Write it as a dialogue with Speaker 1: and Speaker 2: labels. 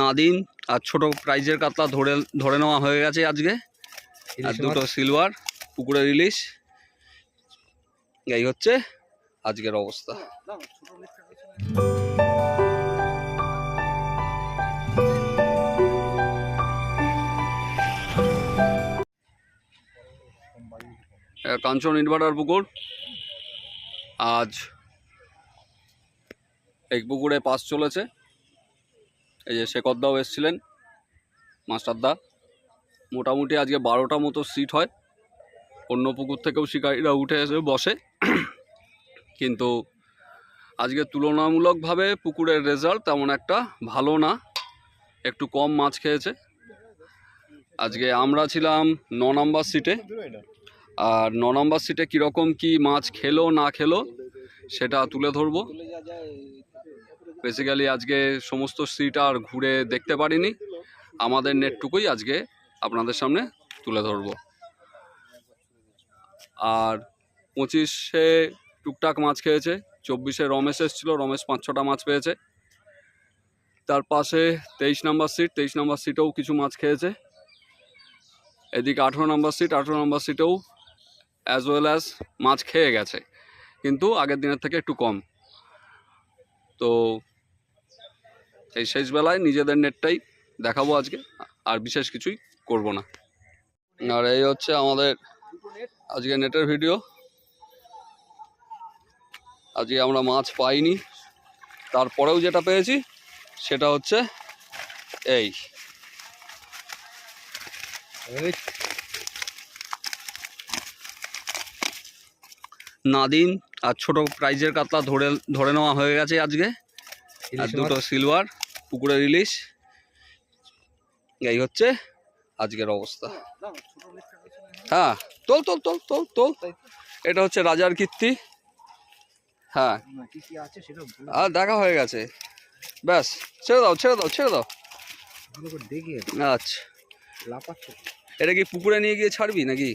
Speaker 1: নাদিন আর ছোট প্রাইজের কাতলা ধরে ধরে নেওয়া হয়ে গেছে আজকে। আর দুটো সিলভার পুকুরের ইলিশ এই হচ্ছে আজকের অবস্থা। কাঞ্চন ইনভার্টার পুকুর। আজ এই পুকুরে পাস চলেছে। এই যে শেখরদাও এসছিলেন, মাস্টারদা। মোটামুটি আজকে বারোটা মতো সিট হয়। অন্য পুকুর থেকেও শিকারীরা উঠে এসে বসে। কিন্তু আজকে তুলনামূলকভাবে পুকুরের রেজাল্ট তেমন একটা ভালো না। একটু কম মাছ খেয়েছে। আজকে আমরা ছিলাম ন নম্বর সিটে। আর ন নম্বর সিটে কীরকম কি মাছ খেলো, না খেলো সেটা তুলে ধরবো। বেসিক্যালি আজকে সমস্ত সিট আর ঘুরে দেখতে পারিনি। আমাদের নেটটুকুই আজকে আপনাদের সামনে তুলে ধরবো। আর পঁচিশে টুকটাক মাছ খেয়েছে, চব্বিশে রমেশ এসেছিল, রমেশ পাঁচ ছটা মাছ পেয়েছে। তার পাশে তেইশ নাম্বার সিট, তেইশ নাম্বার সিটেও কিছু মাছ খেয়েছে। এদিকে আঠেরো নাম্বার সিট, আঠেরো নাম্বার সিটেও অ্যাজ ওয়েল অ্যাজ মাছ খেয়ে গেছে। কিন্তু আগের দিনের থেকে একটু কম। তো এই শেষ বেলায় নিজেদের নেটটাই দেখাবো আজকে আর বিশেষ কিছুই করব না। আর এই হচ্ছে আমাদের আজকে নেটের ভিডিও। আজকে আমরা মাছ পাইনি। তারপরেও যেটা পেয়েছি সেটা হচ্ছে এই। নাদিন আর ছোট প্রাইজের কাতলা ধরে ধরে নেওয়া হয়ে গেছে আজকে। আর দুটো সিলভার পুকুরের ইলিশ এই হচ্ছে আজকের অবস্থা। হ্যাঁ তোল তোল তোল তোল তোল। এটা হচ্ছে রাজার কীর্তি। হ্যাঁ। আর দেখা হয়ে গেছে। ব্যাস ছেড়ে দাও ছেড়ে দাও ছেড়ে দাও। আচ্ছা। এটা কি পুকুরে নিয়ে গিয়ে ছাড়বি নাকি?